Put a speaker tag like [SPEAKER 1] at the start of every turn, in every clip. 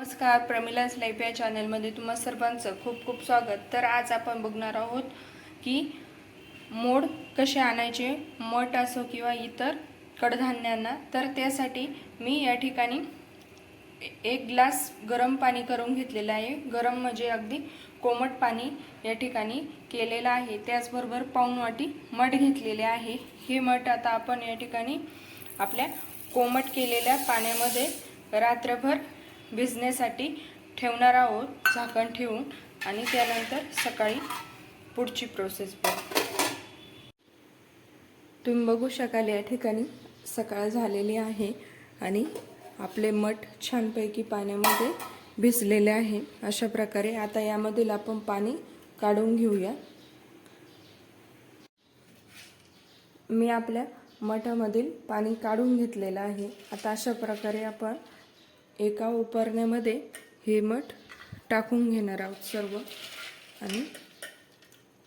[SPEAKER 1] नमस्कार प्रमिलास लाईफ या चॅनलमध्ये तुम्हा सर्वांचं खूप खूप स्वागत. तर आज आपण बघणार आहोत की मोड कसे आणायचे मठ असो किंवा इतर कडधान्यांना तर त्यासाठी मी या ठिकाणी एक ग्लास गरम पाणी करून घेतलेलं आहे. गरम म्हणजे अगदी कोमट पाणी या ठिकाणी केलेलं आहे. त्याचबरोबर पाऊण वाटी मठ घेतलेले आहे. हे मठ आता आपण या ठिकाणी आपल्या कोमट केलेल्या पाण्यामध्ये रात्रभर भिजण्यासाठी ठेवणार आहोत झाकण ठेवून आणि त्यानंतर सकाळी पुढची प्रोसेस बघू. तुम्ही बघू शकाल या ठिकाणी सकाळ झालेली आहे आणि आपले मठ छानपैकी पाण्यामध्ये भिजलेले आहे. अशा प्रकारे आता यामधील आपण पाणी काढून घेऊया. मी आपल्या मठामधील पाणी काढून घेतलेलं आहे. आता अशा प्रकारे आपण एका उपरण्यामध्ये हे मठ टाकून घेणार आहोत सर्व आणि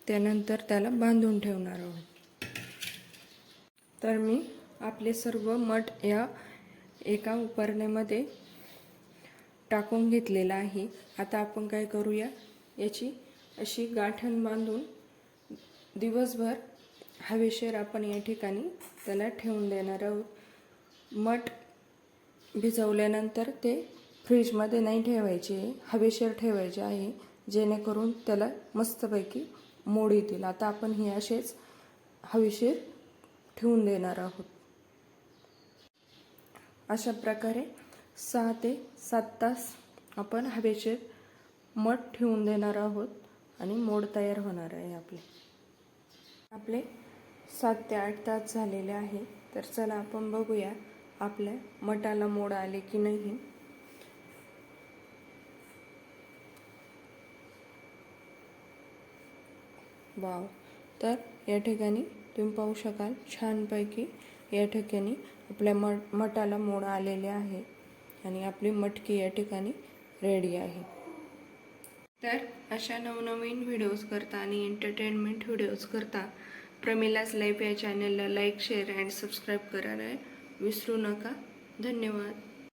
[SPEAKER 1] त्यानंतर त्याला बांधून ठेवणार आहोत. तर मी आपले सर्व मठ या एका उपरण्यामध्ये टाकून घेतलेला आहे. आता आपण काय करूया? याची अशी गाठण बांधून दिवसभर हवेशीर आपण या ठिकाणी त्याला ठेवून देणार आहोत. मठ भिजवल्यानंतर ते फ्रीजमध्ये नाही ठेवायचे. हवेशीर ठेवायचे आहे जेणेकरून त्याला मस्तपैकी मोड येतील. आता आपण हे असेच हवेशीर ठेवून देणार आहोत. अशा प्रकारे सहा ते सात तास आपण हवेशीर मठ ठेवून देणार आहोत आणि मोड तयार होणार आहे आपले. आपले सात ते आठ तास झालेले आहे. तर चला आपण बघूया आपल्या मठाला मोड आले की नाही? वाव. तर या ठिकाणी तुम्ही पाहू शकाल छानपैकी या ठिकाणी आपल्या मठाला मोड आलेले आहे आणि आपली मटकी या ठिकाणी रेडी आहे. तर अशा नवनवीन व्हिडिओज करता आणि एंटरटेनमेंट व्हिडिओज करता प्रमिलास लाईफ या चॅनलला लाईक शेअर अँड सबस्क्राईब करायला विसरू नका. धन्यवाद.